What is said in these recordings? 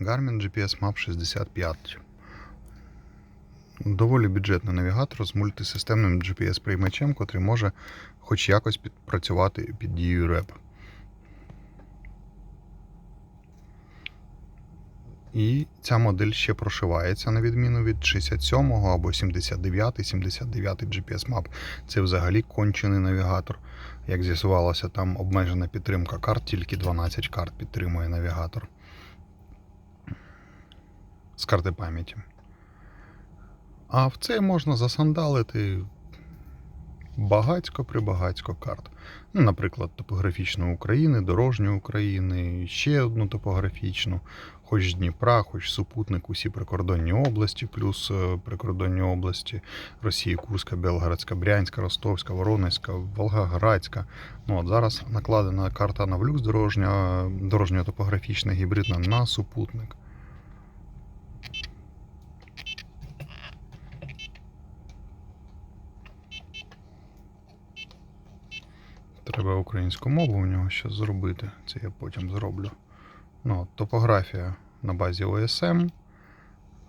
Garmin GPS Map 65. Доволі бюджетний навігатор з мультисистемним GPS-приймачем, котрий може хоч якось підпрацювати під дією РЕП. І ця модель ще прошивається на відміну від 67-го або 79-й, 79-й GPS Map. Це взагалі кончений навігатор. Як з'ясувалося, там обмежена підтримка карт, тільки 12 карт підтримує навігатор з карти пам'яті. А в цей можна засандалити багацько прибагацько карт. Ну, наприклад, топографічну України, дорожню України, ще одну топографічну, хоч Дніпра, хоч супутник, усі прикордонні області, плюс е, прикордонні області Росії, Курська, Белгородська, Брянська, Ростовська, Воронезька, Волгоградська. Ну, от зараз накладена карта на влюкс дорожня, дорожньо-топографічна гібридна на супутник. Треба українську мову у нього ще зробити. Це я потім зроблю. Ну, топографія на базі OSM,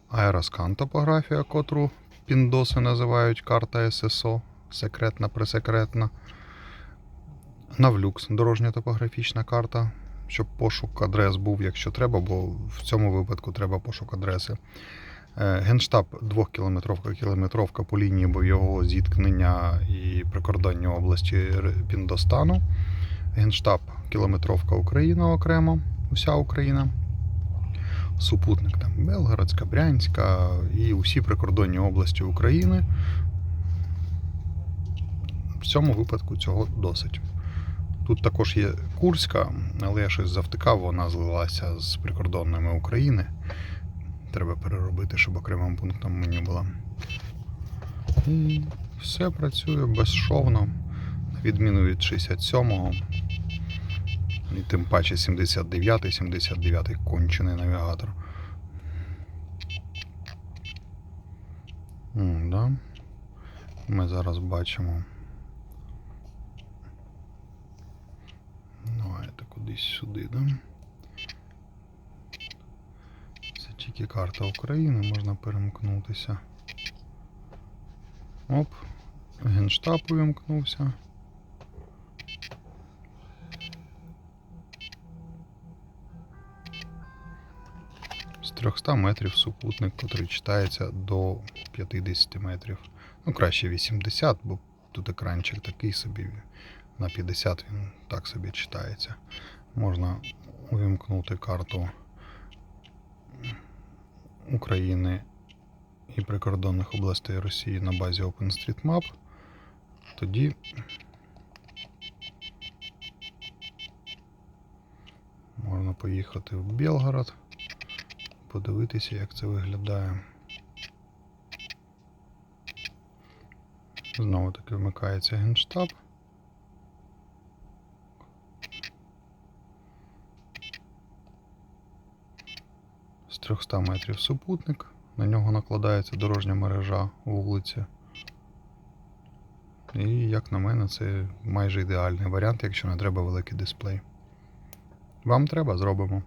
аероскан топографія, котру піндоси називають карта SSO, секретна, пресекретна. Навлюкс, дорожня топографічна карта, щоб пошук адрес був, якщо треба, бо в цьому випадку треба пошук адреси. Е, Генштаб 2-кілометровка кілометровка по лінії бойового зіткнення і прикордонні області Піндостану. Генштаб кілометровка Україна окремо, уся Україна. Супутник там Белгородська, Брянська і усі прикордонні області України. В цьому випадку цього досить. Тут також є Курська, але я щось завтикав, вона злилася з прикордонними України. Треба переробити, щоб окремим пунктом меню була. І все працює безшовно, на відміну від 67-го. І тим паче 79-й, 79-й кончений навігатор. М, да. Ми зараз бачимо. Давайте кудись сюди, да? Це тільки карта України, можна перемкнутися. Оп, генштаб увімкнувся. З 300 метрів супутник, котрий читається до 50 метрів. Ну, краще 80, бо тут екранчик такий собі. На 50 він так собі читається. Можна увімкнути карту України і прикордонних областей Росії на базі OpenStreetMap. Тоді можна поїхати в Білгород, подивитися, як це виглядає. Знову таки вмикається генштаб. З 300 метрів супутник. На нього накладається дорожня мережа вулиці. І, як на мене, це майже ідеальний варіант, якщо не треба великий дисплей. Вам треба, зробимо.